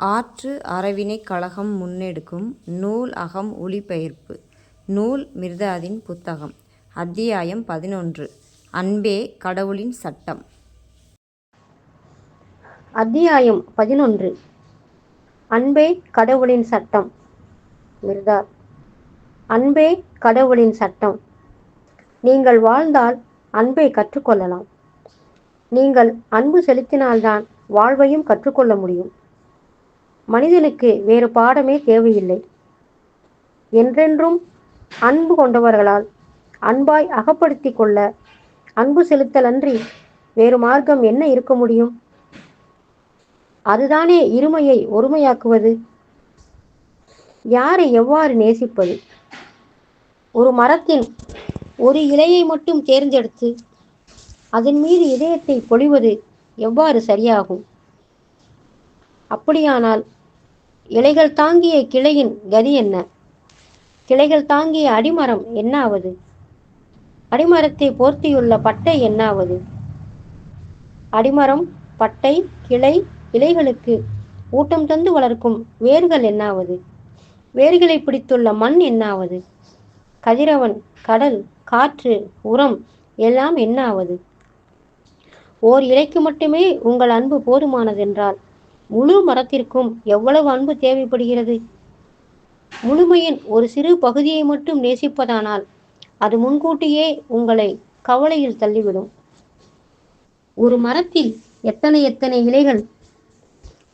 ஆற்று அறவினைக் கழகம் முன்னெடுக்கும் நூல் அகம் ஒலிபெயர்ப்பு. நூல் மிர்தாதின் புத்தகம். அத்தியாயம் பதினொன்று. அன்பே கடவுளின் சட்டம். அத்தியாயம் பதினொன்று. அன்பே கடவுளின் சட்டம். மிர்தார் அன்பே கடவுளின் சட்டம். நீங்கள் வாழ்ந்தால் அன்பை கற்றுக்கொள்ளலாம். நீங்கள் அன்பு செலுத்தினால்தான் வாழ்வையும் கற்றுக்கொள்ள முடியும். மனிதனுக்கு வேறு பாடமே தேவையில்லை. என்றென்றும் அன்பு கொண்டவர்களால் அன்பாய் அகப்படுத்தி கொள்ள அன்பு செலுத்தலன்றி வேறு மார்க்கம் என்ன இருக்க முடியும்? அதுதானே இருமையை ஒருமையாக்குவது. யாரை எவ்வாறு நேசிப்பது? ஒரு மரத்தின் ஒரு இலையை மட்டும் தேர்ந்தெடுத்து அதன் மீது இதயத்தை பொழிவது எவ்வாறு சரியாகும்? அப்படியானால் இலைகள் தாங்கிய கிளையின் கதி என்ன? கிளைகள் தாங்கிய அடிமரம் என்னாவது? அடிமரத்தை போர்த்தியுள்ள பட்டை என்னாவது? அடிமரம் பட்டை கிளை இலைகளுக்கு ஊட்டம் தந்து வளர்க்கும் வேர்கள் என்னாவது? வேர்களை பிடித்துள்ள மண் என்னாவது? கதிரவன் கடல் காற்று உரம் எல்லாம் என்னாவது? ஓர் இலைக்கு மட்டுமே உங்கள் அன்பு போதுமானதென்றால் முழு மரத்திற்கும் எவ்வளவு அன்பு தேவைப்படுகிறது? முழுமையின் ஒரு சிறு பகுதியை மட்டும் நேசிப்பதானால் அது முன்கூட்டியே உங்களை கவலையில் தள்ளிவிடும். ஒரு மரத்தில் எத்தனை எத்தனை இலைகள்?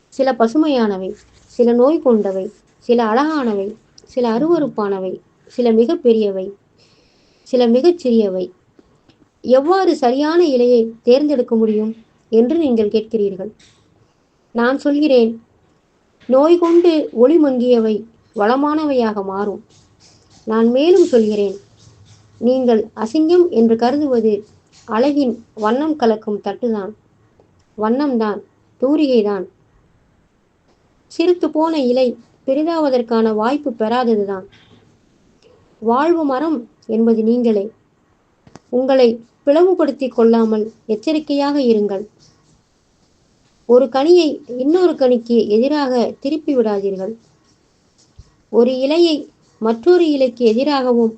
சில பசுமையானவை சில நோய் கொண்டவை சில அழகானவை சில அருவறுப்பானவை சில மிக பெரியவை சில மிகச் சிறியவை. எவ்வாறு சரியான இலையை தேர்ந்தெடுக்க முடியும் என்று நீங்கள் கேட்கிறீர்கள். நான் சொல்கிறேன். நோய் கொண்டு ஒளி மங்கியவை வளமானவையாக மாறும். நான் மேலும் சொல்கிறேன். நீங்கள் அசிங்கம் என்று கருதுவது அழகின் வண்ணம் கலக்கும் தட்டுதான். வண்ணம்தான் தூரிகைதான். சிறுத்து போன இலை பெரிதாவதற்கான வாய்ப்பு பெறாததுதான். வாழ்வு மரம் என்பது நீங்களே. உங்களை பிளவுபடுத்திக் கொள்ளாமல் எச்சரிக்கையாக இருங்கள். ஒரு கனியை இன்னொரு கனிக்கு எதிராக திருப்பி விடாதீர்கள். ஒரு இலையை மற்றொரு இலைக்கு எதிராகவும்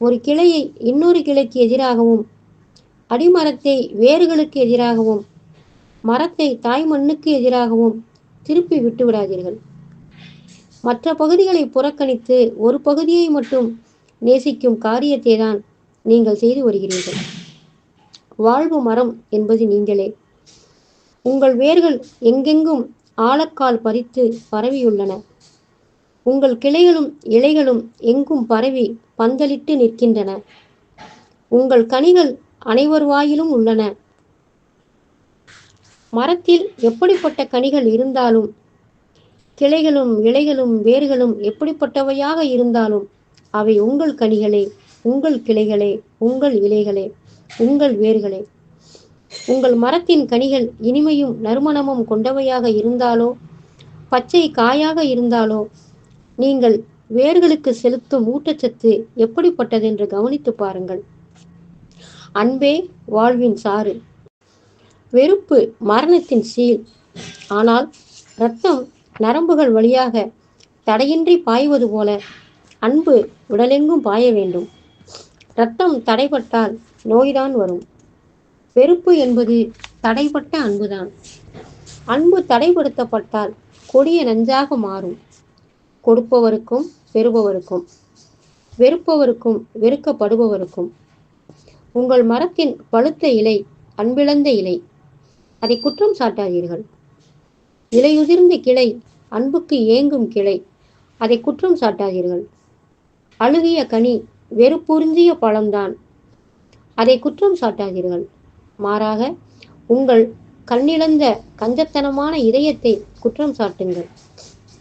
ஒரு கிளையை இன்னொரு கிளைக்கு எதிராகவும் அடிமரத்தை வேர்களுக்கு எதிராகவும் மரத்தை தாய் மண்ணுக்கு எதிராகவும் திருப்பி விட்டு விடாதீர்கள். மற்ற பகுதிகளை புறக்கணித்து ஒரு பகுதியை மட்டும் நேசிக்கும் காரியத்தை தான் நீங்கள் செய்து வருகிறீர்கள். வாழ்வு மரம் என்பது நீங்களே. உங்கள் வேர்கள் எங்கெங்கும் ஆழக்கால் பறித்து பரவியுள்ளன. உங்கள் கிளைகளும் இலைகளும் எங்கும் பரவி பந்தலிட்டு நிற்கின்றன. உங்கள் கனிகள் அனைவர் வாயிலும் உள்ளன. மரத்தில் எப்படிப்பட்ட கனிகள் இருந்தாலும் கிளைகளும் இலைகளும் வேர்களும் எப்படிப்பட்டவையாக இருந்தாலும் அவை உங்கள் கனிகளே உங்கள் கிளைகளே உங்கள் இலைகளே உங்கள் வேர்களே. உங்கள் மரத்தின் கனிகள் இனிமையும் நறுமணமும் கொண்டவையாக இருந்தாலோ? பச்சை காயாக இருந்தாலோ? நீங்கள் வேர்களுக்கு செலுத்தும் ஊட்டச்சத்து எப்படிப்பட்டதென்று கவனித்து பாருங்கள். அன்பே வாழ்வின் சாறு. வெறுப்பு மரணத்தின் சீல். ஆனால் இரத்தம் நரம்புகள் வழியாக தடையின்றி பாய்வது போல அன்பு உடலெங்கும் பாய வேண்டும். இரத்தம் தடைப்பட்டால் நோய்தான் வரும். வெறுப்பு என்பது தடைப்பட்ட அன்புதான். அன்பு தடைப்படுத்தப்பட்டால் கொடிய நஞ்சாக மாறும். கொடுப்பவருக்கும் பெறுபவருக்கும். வெறுப்பவருக்கும் வெறுக்கப்படுபவருக்கும். உங்கள் மரத்தின் பழுத்த இலை அன்பிழந்த இலை. அதை குற்றம் சாட்டாதீர்கள். இலையுதிர்ந்த கிளை அன்புக்கு ஏங்கும் கிளை. அதை குற்றம் சாட்டாதீர்கள். அழுகிய கனி வெறுப்புறிஞ்சிய பழம்தான். அதை குற்றம் சாட்டாதீர்கள். மாறாக உங்கள் கண்ணிழந்த கஞ்சத்தனமான இதயத்தை குற்றம் சாட்டுங்கள்.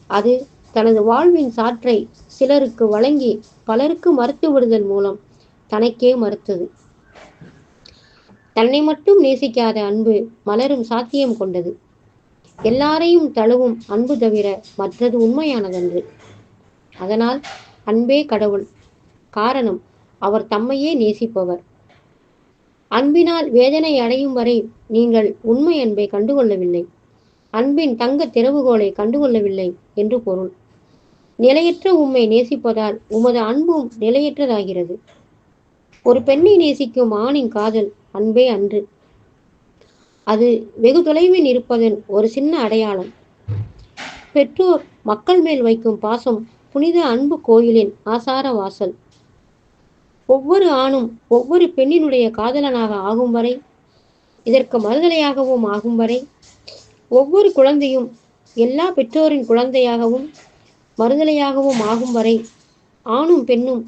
அது தனது வாழ்வின் சாற்றை சிலருக்கு வழங்கி பலருக்கு மறுத்து விடுதல் மூலம் தனக்கே மறுத்தது. தன்னை மட்டும் நேசிக்காத அன்பு மலரும் சாத்தியம் கொண்டது. எல்லாரையும் தழுவும் அன்பு தவிர மற்றது உண்மையானதன்று. அதனால் அன்பே கடவுள். காரணம் அவர் தம்மையே நேசிப்பவர். அன்பினால் வேதனை அடையும் வரை நீங்கள் உண்மை அன்பை கண்டுகொள்ளவில்லை. அன்பின் தங்க திறவுகோலை கண்டுகொள்ளவில்லை என்று பொருள். நிலையற்ற உம்மை நேசிப்பதால் உமது அன்பும் நிலையற்றதாகிறது. ஒரு பெண்ணை நேசிக்கும் ஆணின் காதல் அன்பே அன்று. அது வெகு தொலைவில் இருப்பதன் ஒரு சின்ன அடையாளம். பெற்றோர் மக்கள் மேல் வைக்கும் பாசம் புனித அன்பு கோயிலின் ஆசார வாசல். ஒவ்வொரு ஆணும் ஒவ்வொரு பெண்ணினுடைய காதலனாக ஆகும் வரை இதற்கு மறுதலையாகவும் ஆகும் வரை ஒவ்வொரு குழந்தையும் எல்லா பெற்றோரின் குழந்தையாகவும் மறுதலையாகவும் ஆகும் வரை ஆணும் பெண்ணும்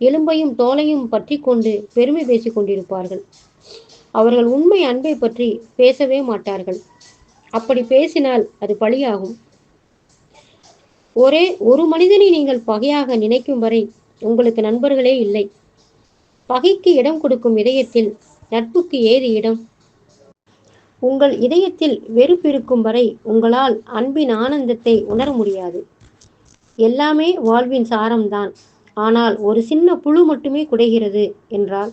எலும்பையும் தோலையும் பற்றி கொண்டு பெருமை பேசிக் கொண்டிருப்பார்கள். அவர்கள் உண்மை அன்பை பற்றி பேசவே மாட்டார்கள். அப்படி பேசினால் அது பழியாகும். ஒரே ஒரு மனிதனை நீங்கள் பகையாக நினைக்கும் வரை உங்களுக்கு நண்பர்களே இல்லை. பகைக்கு இடம் கொடுக்கும் இதயத்தில் நட்புக்கு ஏது இடம்? உங்கள் இதயத்தில் வெறுப்பு இருக்கும் வரை உங்களால் அன்பின் ஆனந்தத்தை உணர முடியாது. எல்லாமே வாழ்வின் சாரம்தான். ஆனால் ஒரு சின்ன புழு மட்டுமே குடைகிறது என்றால்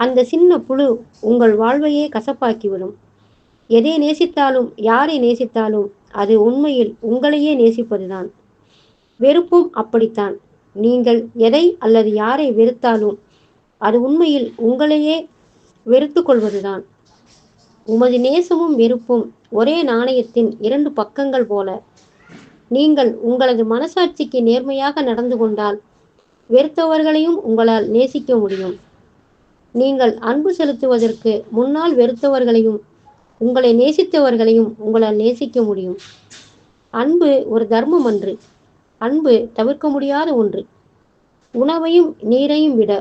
அந்த சின்ன புழு உங்கள் வாழ்வையே கசப்பாக்கிவிடும். எதை நேசித்தாலும் யாரை நேசித்தாலும் அது உண்மையில் உங்களையே நேசிப்பதுதான். வெறுப்பும் அப்படித்தான். நீங்கள் எதை அல்லது யாரை வெறுத்தாலும் அது உண்மையில் உங்களையே வெறுத்து கொள்வதுதான். உமது நேசமும் வெறுப்பும் ஒரே நாணயத்தின் இரண்டு பக்கங்கள் போல. நீங்கள் உங்களது மனசாட்சிக்கு நேர்மையாக நடந்து கொண்டால் வெறுத்தவர்களையும் உங்களால் நேசிக்க முடியும். நீங்கள் அன்பு செலுத்துவதற்கு முன்னால் வெறுத்தவர்களையும் உங்களை நேசித்தவர்களையும் உங்களால் நேசிக்க முடியும். அன்பு ஒரு தர்மம் அன்று. அன்பு தவிர்க்க முடியாத ஒன்று. உணவையும் நீரையும் விட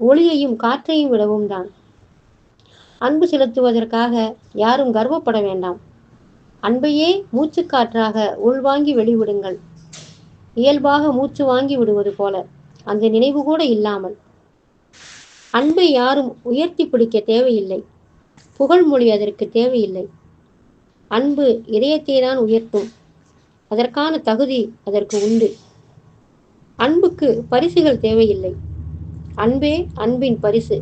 ஒளியையும் காற்றையும் விடவும் தான். அன்பு செலுத்துவதற்காக யாரும் கர்வப்பட வேண்டாம். அன்பையே மூச்சு காற்றாக உள்வாங்கி வெளிவிடுங்கள். இயல்பாக மூச்சு வாங்கி விடுவது போல அந்த நினைவு கூட இல்லாமல். அன்பை யாரும் உயர்த்தி பிடிக்க தேவையில்லை. புகழ்மொழி அதற்கு தேவையில்லை. அன்பு இதயத்தை தான் உயர்த்தும். அதற்கான தகுதி அதற்கு உண்டு. அன்புக்கு பரிசுகள் தேவையில்லை. அன்பே அன்பின் பரிசு.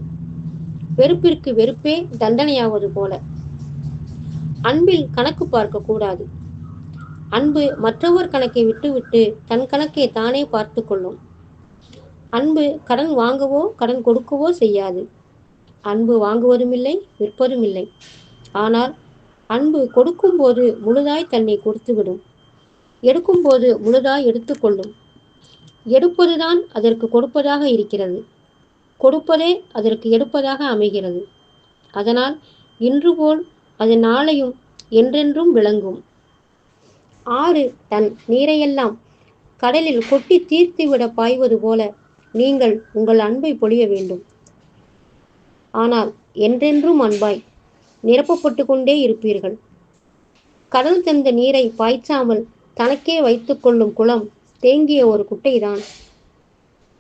வெறுப்பிற்கு வெறுப்பே தண்டனையாவது போல. அன்பில் கணக்கு பார்க்க கூடாது. அன்பு மற்றவர் கணக்கை விட்டுவிட்டு தன் கணக்கை தானே பார்த்து கொள்ளும். அன்பு கடன் வாங்கவோ கடன் கொடுக்கவோ செய்யாது. அன்பு வாங்குவதும் இல்லை விற்பதும் இல்லை ஆனால் அன்பு கொடுக்கும்போது முழுதாய் தன்னை கொடுத்துவிடும். எடுக்கும்போது முழுதாய் எடுத்துக்கொள்ளும் எடுப்பதுதான் அதற்கு கொடுப்பதாக இருக்கிறது. கொடுப்பதே அதற்கு எடுப்பதாக அமைகிறது. அதனால் இன்று போல் அது நாளையும் என்றென்றும் விளங்கும். ஆறு தன் நீரையெல்லாம் கடலில் கொட்டி தீர்த்துவிட பாய்வது போல நீங்கள் உங்கள் அன்பை பொழிய வேண்டும். ஆனால் என்றென்றும் அன்பாய் நிரப்பப்பட்டு கொண்டே இருப்பீர்கள். கடல் தந்த நீரை பாய்ச்சாமல் தனக்கே வைத்துக்கொள்ளும் குளம் தேங்கிய ஒரு குட்டைதான்.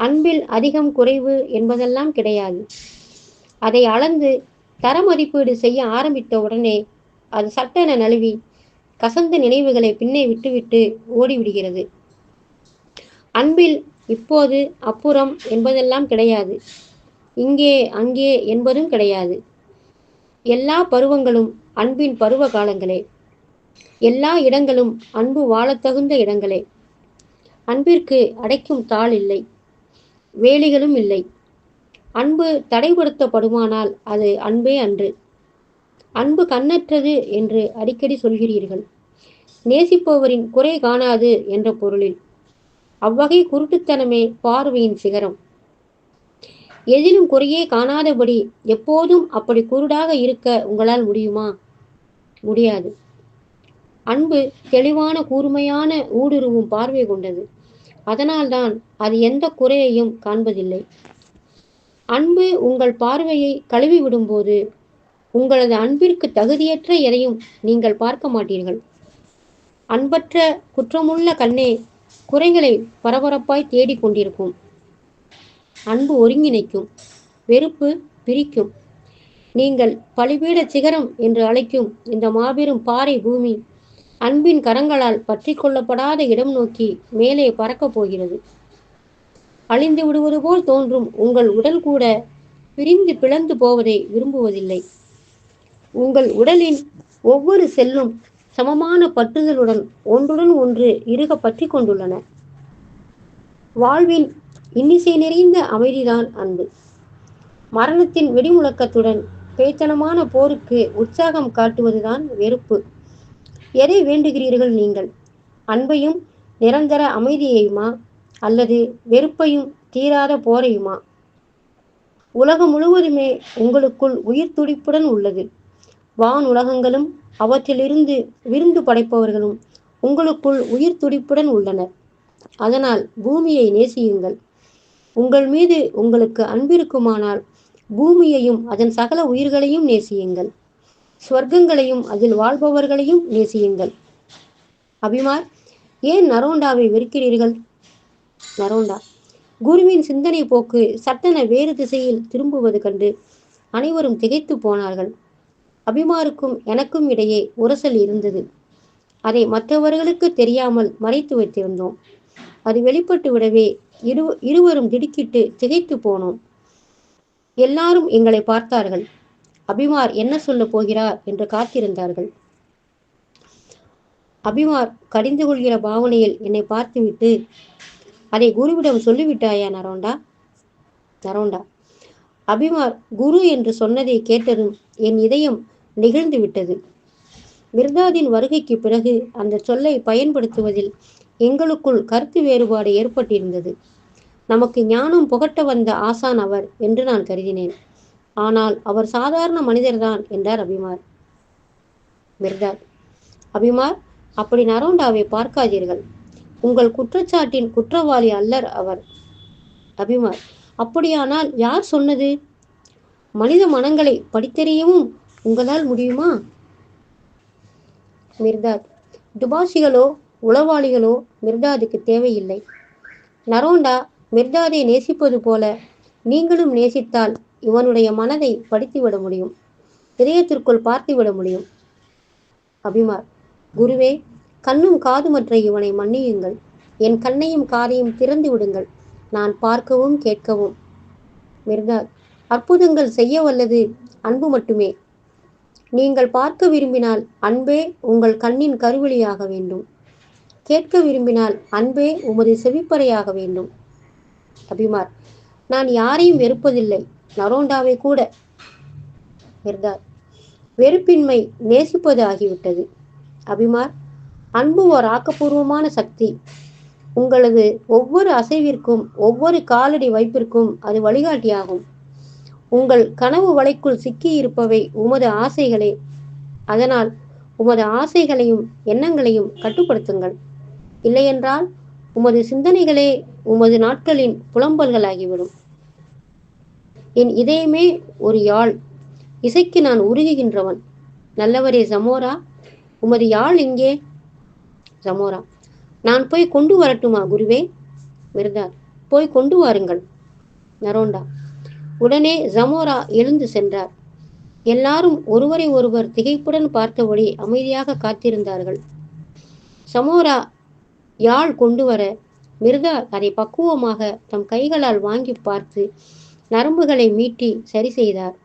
அன்பில் அதிகம் குறைவு என்பதெல்லாம் கிடையாது. அதை அளந்து தர மதிப்பீடு செய்ய ஆரம்பித்த உடனே அது சட்டென நழுவி கசந்த நினைவுகளை பின்னே விட்டுவிட்டு ஓடிவிடுகிறது. அன்பில் இப்போது அப்புறம் என்பதெல்லாம் கிடையாது. இங்கே அங்கே என்பதும் கிடையாது. எல்லா பருவங்களும் அன்பின் பருவ காலங்களே. எல்லா இடங்களும் அன்பு வாழத்தகுந்த இடங்களே. அன்பிற்கு அடைக்கும் தாள் இல்லை. வேலிகளும் இல்லை. அன்பு தடைப்படுத்தப்படுமானால் அது அன்பே அன்று. அன்பு கண்ணற்றது என்று அடிக்கடி சொல்கிறீர்கள். நேசிப்பவரின் குறை காணாது என்ற பொருளில். அவ்வகை குருட்டுத்தனமே பார்வையின் சிகரம். எதிலும் குறையே காணாதபடி எப்போதும் அப்படி குருடாக இருக்க உங்களால் முடியுமா? முடியாது. அன்பு தெளிவான கூர்மையான ஊடுருவும் பார்வை கொண்டது. அதனால்தான் அது எந்த குறையையும் காண்பதில்லை. அன்பு உங்கள் பார்வையை கழுவி விடும்போது உங்களது அன்பிற்கு தகுதியற்ற எதையும் நீங்கள் பார்க்க மாட்டீர்கள். அன்பற்ற குற்றமுள்ள கண்ணே குறைகளை பரபரப்பாய் தேடிக் கொண்டிருக்கும். அன்பு ஒருங்கிணைக்கும் வெறுப்பு பிரிக்கும். நீங்கள் பலிபீட சிகரம் என்று அழைக்கும் இந்த மாபெரும் பாறை பூமி அன்பின் கரங்களால் பற்றி கொள்ளப்படாத இடம் நோக்கி மேலே பறக்கப் போகிறது. அழிந்து விடுவது போல் தோன்றும் உங்கள் உடல் கூட பிரிந்து பிளந்து போவதை விரும்புவதில்லை. உங்கள் உடலின் ஒவ்வொரு செல்லும் சமமான பற்றுதலுடன் ஒன்றுடன் ஒன்று இருக பற்றி கொண்டுள்ளன. வாழ்வின் இன்னிசை நிறைந்த அமைதிதான் அன்பு. மரணத்தின் வெடிமுழக்கத்துடன் பேத்தனமான போருக்கு உற்சாகம் காட்டுவதுதான் வெறுப்பு. எதை வேண்டுகிறீர்கள் நீங்கள்? அன்பையும் நிரந்தர அமைதியையுமா? அல்லது வெறுப்பையும் தீராத போரையுமா? உலகம் முழுவதுமே உங்களுக்குள் உயிர் துடிப்புடன் உள்ளது. வான் உலகங்களும் அவற்றிலிருந்து விருந்து படைப்பவர்களும் உங்களுக்குள் உயிர் துடிப்புடன் உள்ளனர். அதனால் பூமியை நேசியுங்கள். உங்கள் மீது உங்களுக்கு அன்பிருக்குமானால் பூமியையும் அதன் சகல உயிர்களையும் நேசியுங்கள். ஸ்வர்க்கங்களையும் அதில் வாழ்பவர்களையும் நேசியுங்கள். அபிமார் ஏன் நரோண்டாவை வெறுக்கிறீர்கள்? நரோண்டா குருவின் சிந்தனை போக்கு சட்டென வேறு திசையில் திரும்புவது கண்டு அனைவரும் திகைத்து போனார்கள். அபிமாருக்கும் எனக்கும் இடையே உரசல் இருந்தது. அதை மற்றவர்களுக்கு தெரியாமல் மறைத்து வைத்திருந்தோம். அது வெளிப்பட்டு விடவே இரு இருவரும் திடுக்கிட்டு திகைத்து போனோம். எல்லாரும் எங்களை பார்த்தார்கள். அபிமார் என்ன சொல்ல போகிறார் என்று காத்திருந்தார்கள். அபிமார் கடிந்து கொள்கிற பாவனையில் என்னை பார்த்துவிட்டு அதை குருவிடம் சொல்லிவிட்டாயா நரோண்டா? நரோண்டா அபிமார் குரு என்று சொன்னதை கேட்டதும் என் இதயம் நெகிழ்ந்து விட்டது. மிர்தாதின் வருகைக்கு பிறகு அந்த சொல்லை பயன்படுத்துவதில் எங்களுக்குள் கருத்து வேறுபாடு ஏற்பட்டிருந்தது. நமக்கு ஞானம் புகட்ட வந்த ஆசான் அவர் என்று நான் கருதினேன். ஆனால் அவர் சாதாரண மனிதர்தான் என்றார் அபிமார். மிர்தாத் அபிமார் அப்படி நரோண்டாவை பார்க்காதீர்கள். உங்கள் குற்றச்சாட்டின் குற்றவாளி அல்லர் அவர். அபிமார் அப்படியானால் யார் சொன்னது? மனித மனங்களை படித்தறியவும் உங்களால் முடியுமா? மிர்தாத் துபாசிகளோ உளவாளிகளோ மிர்தாதுக்கு தேவையில்லை. நரோண்டா மிர்தாதை நேசிப்பது போல நீங்களும் நேசித்தால் இவனுடைய மனதை படித்துவிட முடியும். இதயத்திற்குள் பார்த்துவிட முடியும். அபிமார் குருவே கண்ணும் காதுமற்ற இவனை மன்னியுங்கள். என் கண்ணையும் காதையும் திறந்து விடுங்கள். நான் பார்க்கவும் கேட்கவும். மிர்தாத் அற்புதங்கள் செய்ய வல்லது அன்பு மட்டுமே. நீங்கள் பார்க்க விரும்பினால் அன்பே உங்கள் கண்ணின் கருவெளியாக வேண்டும். கேட்க விரும்பினால் அன்பே உமது செவிப்பறையாக வேண்டும். அபிமார் நான் யாரையும் வெறுப்பதில்லை. நரோண்டாவை கூட மிர்தார் வெறுப்பின்மை நேசிப்பது ஆகிவிட்டது. அபிமார் அன்பு ஓர் ஆக்கப்பூர்வமான சக்தி. உங்களது ஒவ்வொரு அசைவிற்கும் ஒவ்வொரு காலடி வைப்பிற்கும் அது வழிகாட்டியாகும். உங்கள் கனவு வலைக்குள் சிக்கி இருப்பவை உமது ஆசைகளே. அதனால் உமது ஆசைகளையும் எண்ணங்களையும் கட்டுப்படுத்துங்கள். இல்லையென்றால் உமது சிந்தனைகளே உமது நாட்களின் புலம்பல்களாகிவிடும். என் இதயமே ஒரு யாழ். இசைக்கு நான் உருகுகின்றவன். நல்லவரே சமோரா உமது யாழ் எங்கே? சமோரா. நான் போய் கொண்டு வரட்டுமா குருவே? மிர்தார் போய் கொண்டு வாருங்கள். நரோண்டா. உடனே ஜமோரா எழுந்து சென்றார். எல்லாரும் ஒருவரை ஒருவர் திகைப்புடன் பார்த்தபடி அமைதியாக காத்திருந்தார்கள். சமோரா யாழ் கொண்டு வர? மிர்தா அதை பக்குவமாக தம் கைகளால் வாங்கி பார்த்து நரம்புகளை மீட்டி சரி செய்தார்.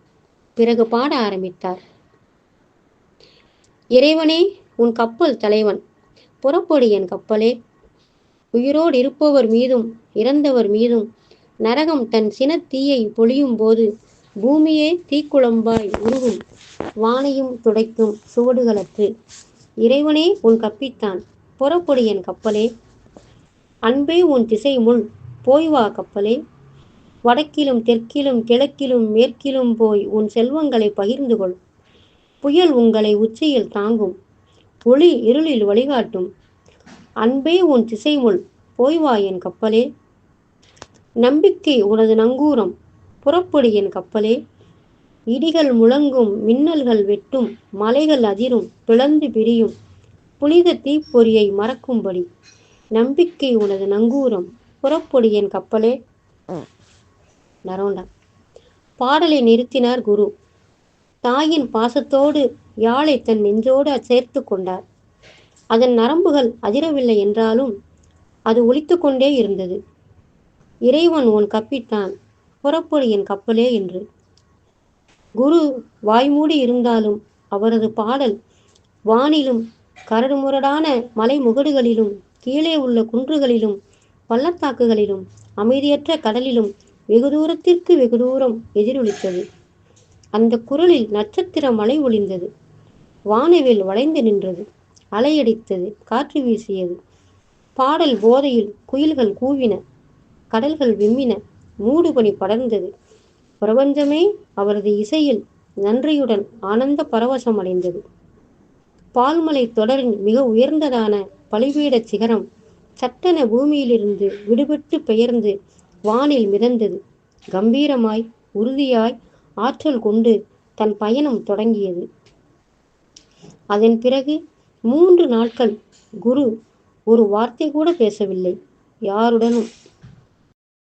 பிறகு பாட ஆரம்பித்தார். இறைவனே உன் கப்பல் தலைவன் புறப்படு என் கப்பலே. உயிரோடு இருப்பவர் மீதும் இறந்தவர் மீதும் நரகம் தன் சினத்தீயை பொழியும் போது பூமியே தீக்குழம்பாய் உருகும் வானையும் துடைக்கும் சுவடுகளற்று. இறைவனே உன் கப்பித்தான் புறப்படு என் கப்பலே. அன்பே உன் திசை முள் போய் வா கப்பலே. வடக்கிலும் தெற்கிலும் கிழக்கிலும் மேற்கிலும் போய் உன் செல்வங்களை பகிர்ந்து கொள் புயல் உங்களை உச்சியில் தாங்கும். ஒளி இருளில் வழிகாட்டும். அன்பே உன் திசைமுள் போய் வா என் கப்பலே. நம்பிக்கை உனது நங்கூரம் புறப்படு என் கப்பலே. இடிகள் முழங்கும் மின்னல்கள் வெட்டும் மலைகள் அதிரும் பிளந்து பிரியும். புனித தீப்பொறியை மறக்கும்படி. நம்பிக்கை உனது நங்கூரம் புறப்படு என் கப்பலே. நரோண்டா. பாடலை நிறுத்தினார் குரு. தாயின் பாசத்தோடு யாழை தன் நெஞ்சோடு சேர்த்து கொண்டார். அதன் நரம்புகள் அதிரவில்லை என்றாலும் அது ஒழித்து கொண்டே இருந்தது. இறைவன் உன் கப்பிட்டான் புறப்படு என் கப்பலே என்று. குரு வாய்மூடி இருந்தாலும் அவரது பாடல் வானிலும் கரடுமுரடான மலை முகடுகளிலும் கீழே உள்ள குன்றுகளிலும் பள்ளத்தாக்குகளிலும் அமைதியற்ற கடலிலும் வெகு தூரத்திற்கு வெகு தூரம் எதிரொலித்தது. அந்த குரலில் நட்சத்திர மலை ஒளிந்தது வானவில் வளைந்து நின்றது. அலையடித்தது காற்று வீசியது. பாடல் போதையில் குயில்கள் கூவின. கடல்கள் விம்மின. மூடுபனி படர்ந்தது. பிரபஞ்சமே அவரது இசையில் நன்றியுடன் ஆனந்த பரவசம் அடைந்தது பால்மலை தொடரின் மிக உயர்ந்ததான பலிபீட சிகரம் சட்டென பூமியிலிருந்து விடுபட்டு பெயர்ந்து வானில் மிதந்தது. கம்பீரமாய் உறுதியாய் ஆற்றல் கொண்டு தன் பயணம் தொடங்கியது. அதன் பிறகு மூன்று நாட்கள் குரு ஒரு வார்த்தை கூட பேசவில்லை. யாருடனும்